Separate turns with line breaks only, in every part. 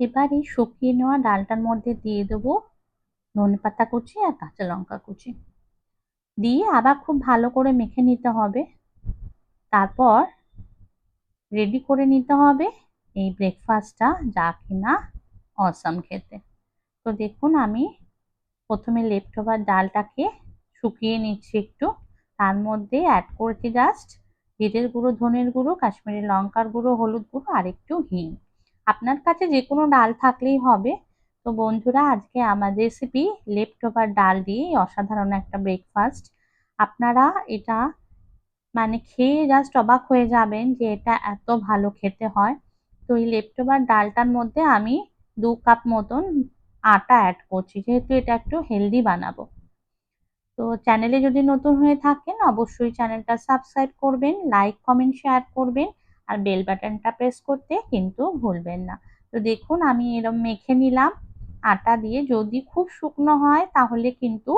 এবার এই শুকিয়ে নেওয়া ডালটার মধ্যে দিয়ে দেবো ধনে পাতা কুচি আর কাঁচা লঙ্কা কুচি। দিয়ে আবার খুব ভালো করে মেখে নিতে হবে। তারপর রেডি করে নিতে হবে এই ব্রেকফাস্টটা যা কিনা অসাম খেতে। তো দেখুন আমি প্রথমে লেফট ওভার ডালটাকে শুকিয়ে নিচ্ছি একটু। তার মধ্যে অ্যাড করেছি জাস্ট জিরের গুঁড়ো, ধনের গুঁড়ো, কাশ্মীরি লঙ্কার গুঁড়ো, হলুদ গুঁড়ো আর একটু হিং। আপনার কাছে যে কোনো ডাল থাকলেই হবে। তো বন্ধুরা, আজকে আমার রেসিপি লেফট ওভার ডাল দিয়ে অসাধারণ একটা ব্রেকফাস্ট আপনারা এটা মানে খেয়ে জাস্ট অবাক হয়ে যাবেন যে এটা এত ভালো খেতে হয়। তো এই লেফট ওভার ডালটার মধ্যে আমি দু কাপ মতন আটা অ্যাড করছি, যেহেতু এটা একটু হেলদি বানাবো। তো চ্যানেলে যদি নতুন হয়ে থাকেন, অবশ্যই চ্যানেলটা সাবস্ক্রাইব করবেন লাইক কমেন্ট শেয়ার করবেন। আর বেল বাটনটা প্রেস করতে কিন্তু ভুলবেন না। তো দেখুন, আমি এরম মেখে নিলাম। আটা দিয়ে যদি খুব শুকনো হয়, তাহলে কিন্তু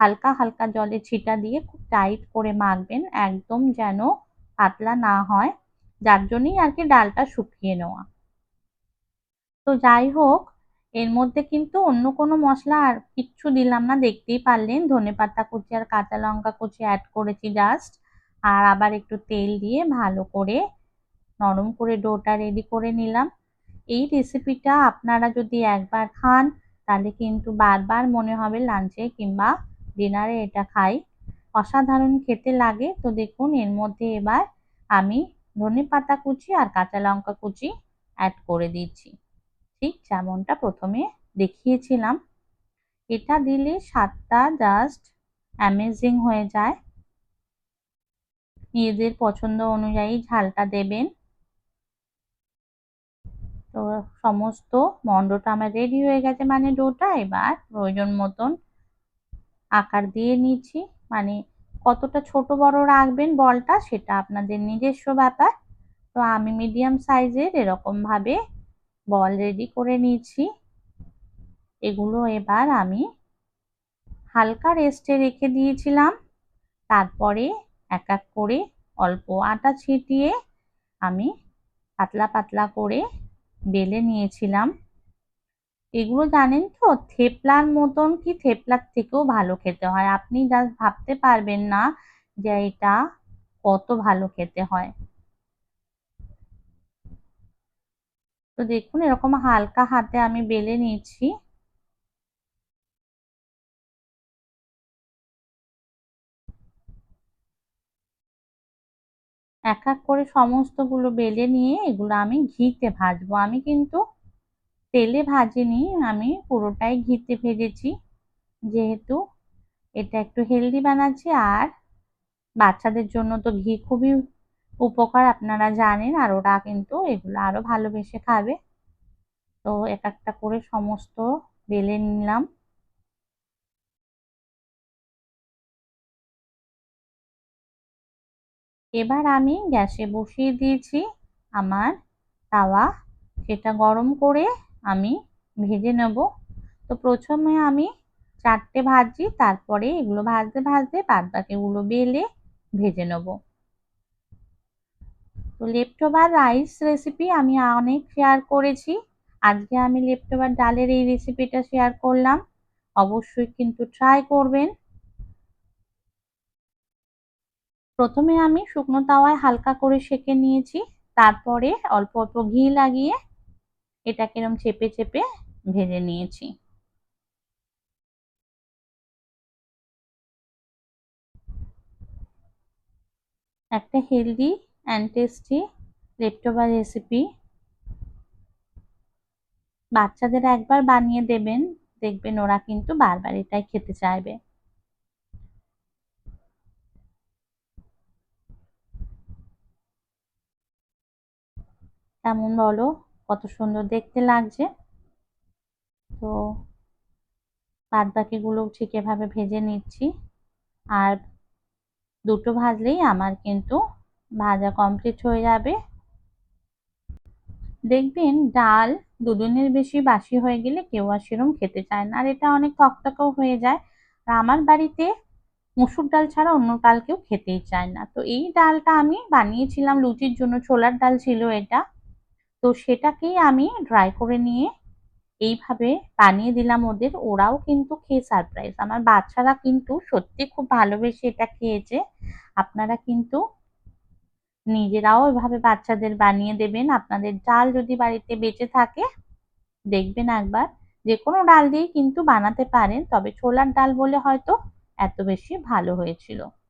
হালকা হালকা জলে ছিটা দিয়ে খুব টাইট করে মাখবেন, একদম যেন পাতলা না হয়। যার জন্যই আর কি ডালটা শুকিয়ে নেওয়া। তো যাই হোক, এর মধ্যে কিন্তু অন্য কোনো মশলা আর কিচ্ছু দিলাম না। দেখতেই পারলেন, ধনে পাতা কুচি আর কাঁচা লঙ্কা কুচি অ্যাড করেছি জাস্ট আর আবার একটু তেল দিয়ে ভালো করে নরম করে ডোটা রেডি করে নিলাম। এই রেসিপিটা আপনারা যদি একবার খান, তাহলে কিন্তু বারবার মনে হবে লাঞ্চে কিংবা ডিনারে এটা খাই। অসাধারণ খেতে লাগে। তো দেখুন, এর মধ্যে এবার আমি ধনে পাতা কুচি আর কাঁচা লঙ্কা কুচি অ্যাড করে দিচ্ছি। ঠিক যেমনটা প্রথমে দেখিয়েছিলাম। এটা দিলে স্বাদটা জাস্ট অ্যামেজিং হয়ে যায়। নিজেদের পছন্দ অনুযায়ী ঝালটা দেবেন। তো সমস্ত মন্ডটা আমার রেডি হয়ে গেছে মানে ডোটা এবার প্রয়োজন মতন আকার দিয়ে নিচ্ছি। মানে কতটা ছোট বড় রাখবেন বলটা সেটা আপনাদের নিজস্ব ব্যাপার। তো আমি মিডিয়াম সাইজের এরকমভাবে বল রেডি করে নিয়েছি এগুলো এবার আমি হালকা রেস্টে রেখে দিয়েছিলাম। তারপরে এক এক করে অল্প আটা ছিটিয়ে আমি পাতলা পাতলা করে বেলে নিয়েছিলাম। এগুলো জানেন তো, থেপলার মতন কি থেপলার থেকেও ভালো খেতে হয়? আপনি জাস্ট ভাবতে পারবেন না যে এটা কত ভালো খেতে হয়। তো দেখুন, এরকম হালকা হাতে আমি বেলে নিচ্ছি এক এক করে সমস্তগুলো বেলে নিয়ে এগুলো আমি ঘিতে ভাজবো। আমি কিন্তু তেলে ভাজিনি, আমি পুরোটাই ঘিতে ভেজেছি। যেহেতু এটা একটু হেলদি বানাচ্ছি আর বাচ্চাদের জন্য তো ঘি খুবই উপকার আপনারা জানেন আর ওরা কিন্তু এগুলো আরও ভালোবেসে খাবে। তো এক একটা করে সমস্ত বেলে নিলাম। এবার আমি গ্যাসে বসিয়ে দিয়েছি আমার তাওয়া। সেটা গরম করে আমি ভেজে নেব। তো প্রথমে আমি চারটে ভাজি, তারপরে এগুলো ভাজতে ভাজতে বাদ বাকিগুলো বেলে ভেজে নেব। তো লেফটোভার রাইস রেসিপি আমি অনেক শেয়ার করেছি। আজকে আমি লেফটোভার ডালের এই রেসিপিটা শেয়ার করলাম। অবশ্যই কিন্তু ট্রাই করবেন। প্রথমে আমি শুকনো তাওয়ায় হালকা করে সেকে নিয়েছি, তারপরে অল্প অল্প ঘি লাগিয়ে এটাকে এরম চেপে চেপে ভেজে নিয়েছি। একটা healthy and tasty leftover recipe বাচ্চাদের একবার বানিয়ে দেবেন, দেখবেন ওরা কিন্তু বারবার এটাই খেতে চাইবে। কেমন বলো, কত সুন্দর দেখতে লাগছে। তো বাদ বাকিগুলো ঠিক এভাবে ভেজে নিচ্ছি। আর দুটো ভাজলেই আমার কিন্তু ভাজা কমপ্লিট হয়ে যাবে। দেখবেন ডাল দুদিনের বেশি বাসি হয়ে গেলে কেউ আর সেরম খেতে চায় না। আর এটা অনেক টকটকেও হয়ে যায়। আর আমার বাড়িতে মুসুর ডাল ছাড়া অন্য ডাল কেউ খেতেই চায় না। তো এই ডালটা আমি বানিয়েছিলাম লুচির জন্য, ছোলার ডাল ছিল এটা। তো সেটাকেই আমি ড্রাই করে নিয়ে এইভাবে বানিয়ে দিলাম ওদের। ওরাও কিন্তু খেয়ে সারপ্রাইজ আমার বাচ্চারা কিন্তু সত্যি খুব ভালোবেসে এটা খেয়েছে। আপনারা কিন্তু নিজেরাও এভাবে বাচ্চাদের বানিয়ে দেবেন। আপনাদের ডাল যদি বাড়িতে বেঁচে থাকে, দেখবেন একবার যে কোনো ডাল দিয়েই কিন্তু বানাতে পারেন। তবে ছোলার ডাল বলে হয়তো এত বেশি ভালো হয়েছিল।